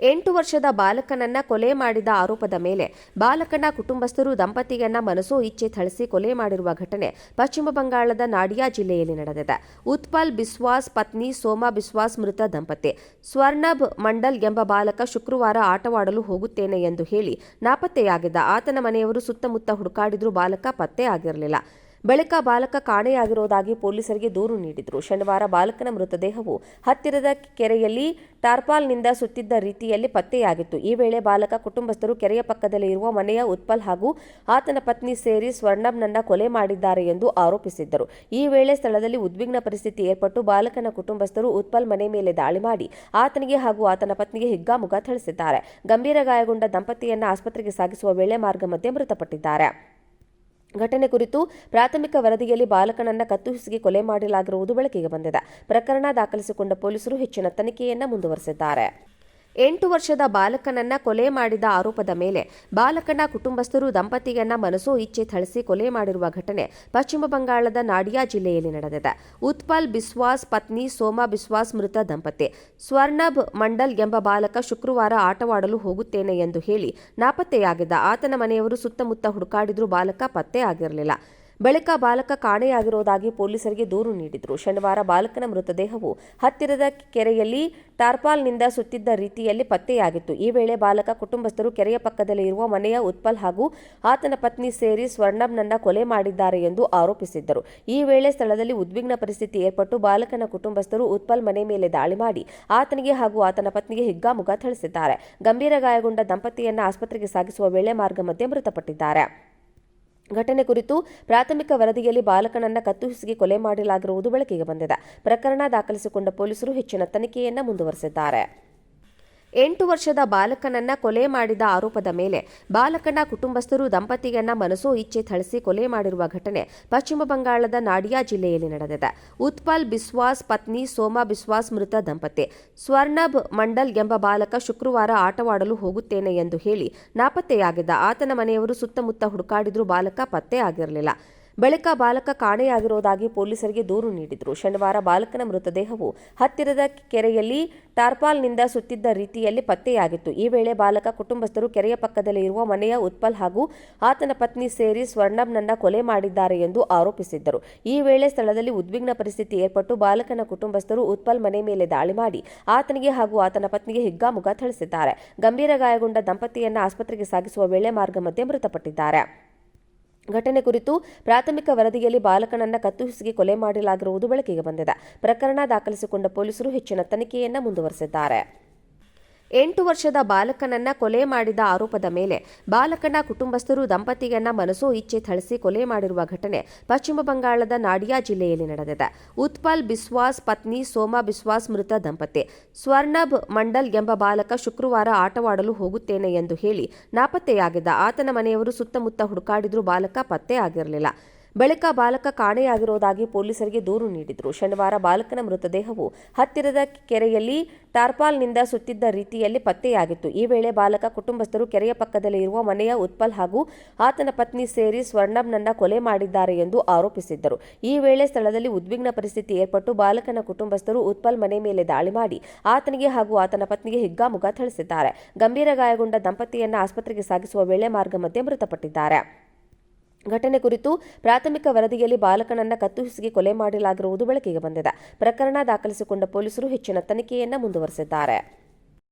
ಎಂಟು ವರ್ಷದ ಬಾಲಕನನ್ನ ಕೊಲೆ ಮಾಡಿದ ಆರೋಪದ ಮೇಲೆ ಬಾಲಕನ ಕುಟುಂಬಸ್ಥರು ದಂಪತಿಯನ್ನ ಮನಸೋ ಇಚ್ಛೆ ಥಳಿಸಿ ಕೊಲೆ ಮಾಡಿರುವ ಘಟನೆ ಪಶ್ಚಿಮ ಬಂಗಾಳದ ನಾಡಿಯಾ ಜಿಲ್ಲೆಯಲ್ಲಿ ನಡೆದಿದೆ. ಉತ್ಪಲ್ ಬಿಸ್ವಾಸ್ ಪತ್ನಿ ಸೋಮಾ ಬಿಸ್ವಾಸ್ ಮೃತ ದಂಪತಿ. ಸ್ವರ್ಣಬ್ ಮಂಡಲ್ ಎಂಬ ಬಾಲಕ ಶುಕ್ರವಾರ ಆಟವಾಡಲು ಹೋಗುತ್ತೇನೆ ಎಂದು ಹೇಳಿ ನಾಪತ್ತೆಯಾಗಿದ್ದ. ಆತನ ಮನೆಯವರು ಸುತ್ತಮುತ್ತ ಹುಡುಕಾಡಿದ್ರೂ ಬಾಲಕ ಪತ್ತೆ ಆಗಿರಲಿಲ್ಲ. ಬಳಿಕ ಬಾಲಕ ಕಾಣೆಯಾಗಿರುವುದಾಗಿ ಪೊಲೀಸರಿಗೆ ದೂರು ನೀಡಿದರು. ಶನಿವಾರ ಬಾಲಕನ ಮೃತದೇಹವು ಹತ್ತಿರದ ಕೆರೆಯಲ್ಲಿ ಟಾರ್ಪಾಲ್ನಿಂದ ಸುತ್ತಿದ್ದ ರೀತಿಯಲ್ಲಿ ಪತ್ತೆಯಾಗಿತ್ತು. ಈ ವೇಳೆ ಬಾಲಕ ಕುಟುಂಬಸ್ಥರು ಕೆರೆಯ ಪಕ್ಕದಲ್ಲಿ ಇರುವ ಮನೆಯ ಉತ್ಪಲ್ ಹಾಗೂ ಆತನ ಪತ್ನಿ ಸೇರಿ ಸ್ವರ್ಣಬ್ನನ್ನ ಕೊಲೆ ಮಾಡಿದ್ದಾರೆ ಎಂದು ಆರೋಪಿಸಿದ್ದರು. ಈ ವೇಳೆ ಸ್ಥಳದಲ್ಲಿ ಉದ್ವಿಗ್ನ ಪರಿಸ್ಥಿತಿ ಏರ್ಪಟ್ಟು ಬಾಲಕನ ಕುಟುಂಬಸ್ಥರು ಉತ್ಪಲ್ ಮನೆ ಮೇಲೆ ದಾಳಿ ಮಾಡಿ ಆತನಿಗೆ ಹಾಗೂ ಆತನ ಪತ್ನಿಗೆ ಹಿಗ್ಗಾಮುಗ ಥಳಿಸಿದ್ದಾರೆ. ಗಂಭೀರ ಗಾಯಗೊಂಡ ದಂಪತಿಯನ್ನ ಆಸ್ಪತ್ರೆಗೆ ಸಾಗಿಸುವ ವೇಳೆ ಮಾರ್ಗ ಮಧ್ಯೆ ಮೃತಪಟ್ಟಿದ್ದಾರೆ. ಘಟನೆ ಕುರಿತು ಪ್ರಾಥಮಿಕ ವರದಿಯಲ್ಲಿ ಬಾಲಕನನ್ನ ಕತ್ತುಹಿಸಿಗೆ ಕೊಲೆ ಮಾಡಲಾಗಿರುವುದು ಬೆಳಕಿಗೆ ಬಂದಿದೆ. ಪ್ರಕರಣ ದಾಖಲಿಸಿಕೊಂಡ ಪೊಲೀಸರು ಹೆಚ್ಚಿನ ತನಿಖೆಯನ್ನ ಮುಂದುವರೆಸಿದ್ದಾರೆ. ಎಂಟು ವರ್ಷದ ಬಾಲಕನನ್ನ ಕೊಲೆ ಮಾಡಿದ ಆರೋಪದ ಮೇಲೆ ಬಾಲಕನ ಕುಟುಂಬಸ್ಥರು ದಂಪತಿಯನ್ನ ಮನಸೋ ಇಚ್ಛೆ ಥಳಿಸಿ ಕೊಲೆ ಮಾಡಿರುವ ಘಟನೆ ಪಶ್ಚಿಮ ಬಂಗಾಳದ ನಾಡಿಯಾ ಜಿಲ್ಲೆಯಲ್ಲಿ ನಡೆದಿದೆ. ಉತ್ಪಲ್ ಬಿಸ್ವಾಸ್ ಪತ್ನಿ ಸೋಮಾ ಬಿಸ್ವಾಸ್ ಮೃತ ದಂಪತಿ. ಸ್ವರ್ಣಬ್ ಮಂಡಲ್ ಎಂಬ ಬಾಲಕ ಶುಕ್ರವಾರ ಆಟವಾಡಲು ಹೋಗುತ್ತೇನೆ ಎಂದು ಹೇಳಿ ನಾಪತ್ತೆಯಾಗಿದ್ದ. ಆತನ ಮನೆಯವರು ಸುತ್ತಮುತ್ತ ಹುಡುಕಾಡಿದ್ರೂ ಬಾಲಕ ಪತ್ತೆ ಆಗಿರಲಿಲ್ಲ. ಬಳಿಕ ಬಾಲಕ ಕಾಣೆಯಾಗಿರುವುದಾಗಿ ಪೊಲೀಸರಿಗೆ ದೂರು ನೀಡಿದರು. ಶನಿವಾರ ಬಾಲಕನ ಮೃತದೇಹವು ಹತ್ತಿರದ ಕೆರೆಯಲ್ಲಿ ಟಾರ್ಪಾಲ್ನಿಂದ ಸುತ್ತಿದ್ದ ರೀತಿಯಲ್ಲಿ ಪತ್ತೆಯಾಗಿತ್ತು. ಈ ವೇಳೆ ಬಾಲಕ ಕುಟುಂಬಸ್ಥರು ಕೆರೆಯ ಪಕ್ಕದಲ್ಲಿ ಇರುವ ಮನೆಯ ಉತ್ಪಲ್ ಹಾಗೂ ಆತನ ಪತ್ನಿ ಸೇರಿ ಸ್ವರ್ಣಂನನ್ನ ಕೊಲೆ ಮಾಡಿದ್ದಾರೆ ಎಂದು ಆರೋಪಿಸಿದ್ದರು. ಈ ವೇಳೆ ಸ್ಥಳದಲ್ಲಿ ಉದ್ವಿಗ್ನ ಪರಿಸ್ಥಿತಿ ಏರ್ಪಟ್ಟು ಬಾಲಕನ ಕುಟುಂಬಸ್ಥರು ಉತ್ಪಲ್ ಮನೆ ಮೇಲೆ ದಾಳಿ ಮಾಡಿ ಆತನಿಗೆ ಹಾಗೂ ಆತನ ಪತ್ನಿಗೆ ಹಿಗ್ಗಾಮುಗ್ಗಾ ಥಳಿಸಿದ್ದಾರೆ. ಗಂಭೀರ ಗಾಯಗೊಂಡ ದಂಪತಿಯನ್ನ ಆಸ್ಪತ್ರೆಗೆ ಸಾಗಿಸುವ ವೇಳೆ ಮಾರ್ಗ ಮಧ್ಯೆ ಮೃತಪಟ್ಟಿದ್ದಾರೆ. ಘಟನೆ ಕುರಿತು ಪ್ರಾಥಮಿಕ ವರದಿಯಲ್ಲಿ ಬಾಲಕನನ್ನ ಕತ್ತು ಹಿಸುಗಿ ಕೊಲೆ ಮಾಡಲಾಗಿರುವುದು ಬೆಳಕಿಗೆ ಬಂದಿದೆ. ಪ್ರಕರಣ ದಾಖಲಿಸಿಕೊಂಡ ಪೊಲೀಸರು ಹೆಚ್ಚಿನ ತನಿಖೆಯನ್ನ ಮುಂದುವರೆಸಿದ್ದಾರೆ. ಎಂಟು ವರ್ಷದ ಬಾಲಕನನ್ನ ಕೊಲೆ ಮಾಡಿದ ಆರೋಪದ ಮೇಲೆ ಬಾಲಕನ ಕುಟುಂಬಸ್ಥರು ದಂಪತಿಯನ್ನ ಮನಸೋ ಇಚ್ಛೆ ಥಳಿಸಿ ಕೊಲೆ ಮಾಡಿರುವ ಘಟನೆ ಪಶ್ಚಿಮ ಬಂಗಾಳದ ನಾಡಿಯಾ ಜಿಲ್ಲೆಯಲ್ಲಿ ನಡೆದಿದೆ. ಉತ್ಪಲ್ ಬಿಸ್ವಾಸ್ ಪತ್ನಿ ಸೋಮಾ ಬಿಸ್ವಾಸ್ ಮೃತ ದಂಪತಿ. ಸ್ವರ್ಣಬ್ ಮಂಡಲ್ ಎಂಬ ಬಾಲಕ ಶುಕ್ರವಾರ ಆಟವಾಡಲು ಹೋಗುತ್ತೇನೆ ಎಂದು ಹೇಳಿ ನಾಪತ್ತೆಯಾಗಿದ್ದ. ಆತನ ಮನೆಯವರು ಸುತ್ತಮುತ್ತ ಹುಡುಕಾಡಿದ್ರೂ ಬಾಲಕ ಪತ್ತೆ ಆಗಿರಲಿಲ್ಲ. ಬಳಿಕ ಬಾಲಕ ಕಾಣೆಯಾಗಿರುವುದಾಗಿ ಪೊಲೀಸರಿಗೆ ದೂರು ನೀಡಿದರು. ಶನಿವಾರ ಬಾಲಕನ ಮೃತದೇಹವು ಹತ್ತಿರದ ಕೆರೆಯಲ್ಲಿ ಟಾರ್ಪಾಲ್ನಿಂದ ಸುತ್ತಿದ್ದ ರೀತಿಯಲ್ಲಿ ಪತ್ತೆಯಾಗಿತ್ತು. ಈ ವೇಳೆ ಬಾಲಕ ಕುಟುಂಬಸ್ಥರು ಕೆರೆಯ ಪಕ್ಕದಲ್ಲಿ ಇರುವ ಮನೆಯ ಉತ್ಪಲ್ ಹಾಗೂ ಆತನ ಪತ್ನಿ ಸೇರಿ ಸ್ವರ್ಣಂನನ್ನ ಕೊಲೆ ಮಾಡಿದ್ದಾರೆ ಎಂದು ಆರೋಪಿಸಿದ್ದರು. ಈ ವೇಳೆ ಸ್ಥಳದಲ್ಲಿ ಉದ್ವಿಗ್ನ ಪರಿಸ್ಥಿತಿ ಏರ್ಪಟ್ಟು ಬಾಲಕನ ಕುಟುಂಬಸ್ಥರು ಉತ್ಪಲ್ ಮನೆ ಮೇಲೆ ದಾಳಿ ಮಾಡಿ ಆತನಿಗೆ ಹಾಗೂ ಆತನ ಪತ್ನಿಗೆ ಹಿಗ್ಗಾಮುಗ್ಗ ಥಳಿಸಿದ್ದಾರೆ. ಗಂಭೀರ ಗಾಯಗೊಂಡ ದಂಪತಿಯನ್ನ ಆಸ್ಪತ್ರೆಗೆ ಸಾಗಿಸುವ ವೇಳೆ ಮಾರ್ಗ ಮಧ್ಯೆ ಮೃತಪಟ್ಟಿದ್ದಾರೆ. ಘಟನೆ ಕುರಿತು ಪ್ರಾಥಮಿಕ ವರದಿಯಲ್ಲಿ ಬಾಲಕನನ್ನ ಕತ್ತುಹಿಸಿಗೆ ಕೊಲೆ ಮಾಡಲಾಗಿರುವುದು ಬೆಳಕಿಗೆ ಬಂದಿದೆ. ಪ್ರಕರಣ ದಾಖಲಿಸಿಕೊಂಡ ಪೊಲೀಸರು ಹೆಚ್ಚಿನ ತನಿಖೆಯನ್ನ ಮುಂದುವರೆಸಿದ್ದಾರೆ. ಎಂಟು ವರ್ಷದ ಬಾಲಕನನ್ನ ಕೊಲೆ ಮಾಡಿದ ಆರೋಪದ ಮೇಲೆ ಬಾಲಕನ ಕುಟುಂಬಸ್ಥರು ದಂಪತಿಯನ್ನ ಮನಸೋ ಇಚ್ಛೆ ಥಳಿಸಿ ಕೊಲೆ ಮಾಡಿರುವ ಘಟನೆ ಪಶ್ಚಿಮ ಬಂಗಾಳದ ನಾಡಿಯಾ ಜಿಲ್ಲೆಯಲ್ಲಿ ನಡೆದಿದೆ. ಉತ್ಪಲ್ ಬಿಸ್ವಾಸ್ ಪತ್ನಿ ಸೋಮಾ ಬಿಸ್ವಾಸ್ ಮೃತ ದಂಪತಿ. ಸ್ವರ್ಣಬ್ ಮಂಡಲ್ ಎಂಬ ಬಾಲಕ ಶುಕ್ರವಾರ ಆಟವಾಡಲು ಹೋಗುತ್ತೇನೆ ಎಂದು ಹೇಳಿ ನಾಪತ್ತೆಯಾಗಿದ್ದ. ಆತನ ಮನೆಯವರು ಸುತ್ತಮುತ್ತ ಹುಡುಕಾಡಿದ್ರೂ ಬಾಲಕ ಪತ್ತೆ ಆಗಿರಲಿಲ್ಲ. ಬಳಿಕ ಬಾಲಕ ಕಾಣೆಯಾಗಿರುವುದಾಗಿ ಪೊಲೀಸರಿಗೆ ದೂರು ನೀಡಿದರು. ಶನಿವಾರ ಬಾಲಕನ ಮೃತದೇಹವು ಹತ್ತಿರದ ಕೆರೆಯಲ್ಲಿ ಟಾರ್ಪಾಲ್ನಿಂದ ಸುತ್ತಿದ್ದ ರೀತಿಯಲ್ಲಿ ಪತ್ತೆಯಾಗಿತ್ತು. ಈ ವೇಳೆ ಬಾಲಕ ಕುಟುಂಬಸ್ಥರು ಕೆರೆಯ ಪಕ್ಕದಲ್ಲಿ ಇರುವ ಮನೆಯ ಉತ್ಪಲ್ ಹಾಗೂ ಆತನ ಪತ್ನಿ ಸೇರಿ ಸ್ವರ್ಣಂನನ್ನ ಕೊಲೆ ಮಾಡಿದ್ದಾರೆ ಎಂದು ಆರೋಪಿಸಿದ್ದರು. ಈ ವೇಳೆ ಸ್ಥಳದಲ್ಲಿ ಉದ್ವಿಗ್ನ ಪರಿಸ್ಥಿತಿ ಏರ್ಪಟ್ಟು ಬಾಲಕನ ಕುಟುಂಬಸ್ಥರು ಉತ್ಪಲ್ ಮನೆ ಮೇಲೆ ದಾಳಿ ಮಾಡಿ ಆತನಿಗೆ ಹಾಗೂ ಆತನ ಪತ್ನಿಗೆ ಹಿಗ್ಗಾಮುಗ್ಗಾ ಥಳಿಸಿದ್ದಾರೆ. ಗಂಭೀರ ಗಾಯಗೊಂಡ ದಂಪತಿಯನ್ನ ಆಸ್ಪತ್ರೆಗೆ ಸಾಗಿಸುವ ವೇಳೆ ಮಾರ್ಗ ಮಧ್ಯೆ ಮೃತಪಟ್ಟಿದ್ದಾರೆ. ಘಟನೆ ಕುರಿತು ಪ್ರಾಥಮಿಕ ವರದಿಯಲ್ಲಿ ಬಾಲಕನನ್ನ ಕತ್ತು ಹಿಸುಕಿ ಕೊಲೆ ಮಾಡಲಾಗಿರುವುದು ಬೆಳಕಿಗೆ ಬಂದಿದೆ. ಪ್ರಕರಣ ದಾಖಲಿಸಿಕೊಂಡ ಪೊಲೀಸರು ಹೆಚ್ಚಿನ ತನಿಖೆಯನ್ನ ಮುಂದುವರೆಸಿದ್ದಾರೆ.